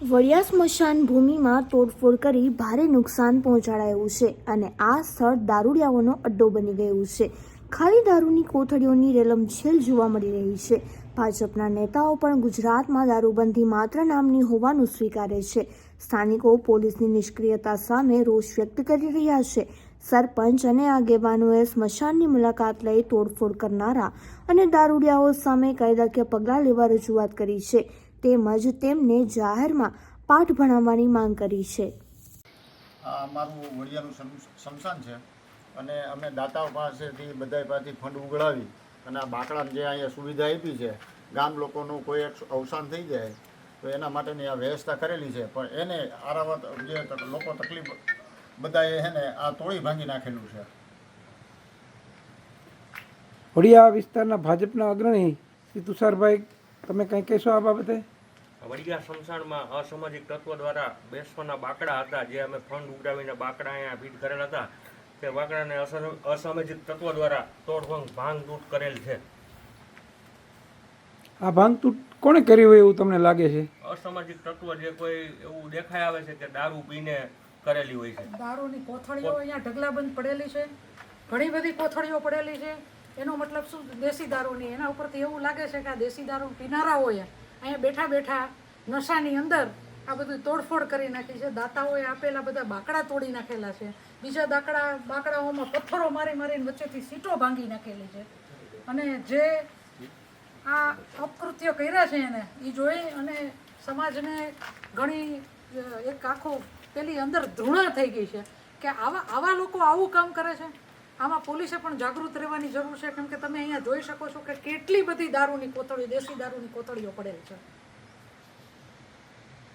વડિયા સ્મશાન ભૂમિમાં તોડફોડ કરી ભારે નુકસાન પહોંચાડાયું છે અને આ સ્થળ દારૂડિયાઓનો અડ્ડો બની ગયું છે. ખાલી દારૂની કોથળીઓની રેલમછેલ જોવા મળી રહી છે. ભાજપના નેતાઓ પણ ગુજરાતમાં દારૂબંધી માત્ર નામની હોવાનું સ્વીકારે છે. સ્થાનિકો પોલીસની નિષ્ક્રિયતા સામે રોષ વ્યક્ત કરી રહ્યા છે. સરપંચ અને આગેવાનોએ સ્મશાનની મુલાકાત લઈ તોડફોડ કરનારા અને દારૂડિયાઓ સામે કાયદાકીય પગલાં લેવા રજૂઆત કરી છે. તેમજ તેમને જાહેરમાં પાઠ ભણાવવાની માંગ કરી છે. આ અમારું વડિયાનું શમ- શમશાન છે. અને અમે દાતાઓ પાસેથી બધા પાસેથી ફંડ ઉગડાવી અને આ બાકડાને જે અહીંયા સુવિધા આપી છે ગામ લોકોનું કોઈ એક અવસાન થઈ જાય તો એના માટેની આ વ્યવસ્થા કરેલી છે. પણ એને આરાવત જે લોકો તકલીફ બધાએ હે ને આ તોડી ભાંગી નાખેલું છે. વડિયા વિસ્તારના ભાજપના અગ્રણી શ્રી તુષારભાઈ તમે કંઈ કહેશો આ બાબતે? વડિયા સ્મશાનમાં અસામાજિક તત્વો દ્વારા બેસવાના બાકડા હતા જે અમે ફંડ ઉઘરાવીને બાકડા અહીંયા ભીટ કરેલા હતા. તે બાકડાને અસામાજિક તત્વો દ્વારા તોડભંગ ભાંગતૂટ કરેલ છે. આ ભાંગતૂટ કોણે કરી હોય એવું તમને લાગે છે? અસામાજિક તત્વો જે કોઈ એવું દેખાય આવે છે કે દારૂ પીને કરેલી હોય છે. દારૂની કોથળીઓ અહીંયા ઢગલાબંધ પડેલી છે. ઘણી બધી કોથળીઓ પડેલી છે. એનો મતલબ શું? દેશી દારૂની? એના ઉપરથી એવું લાગે છે કે આ દેશી દારૂ પીનારા હોય અહીંયા બેઠા બેઠા નશાની અંદર આ બધું તોડફોડ કરી નાખી છે. દાતાઓએ આપેલા બધા બાકડા તોડી નાખેલા છે. બીજા દાકડા, બાકડાઓમાં પથ્થરો મારી મારીને વચ્ચેથી સીટો ભાંગી નાખેલી છે. અને જે આ અપકૃત્ય કર્યા છે એને એ જોઈ અને સમાજને ઘણી એક આખો પેલી અંદર ધૃણા થઈ ગઈ છે કે આવા આવા લોકો આવું કામ કરે છે? આમાં પોલીસે પણ જાગૃત રહેવાની જરૂર છે, કેમ કે તમે અહીંયા જોઈ શકો છો કે કેટલી બધી દારૂની કોથળી, દેશી દારૂની કોથળીઓ પડેલ છે.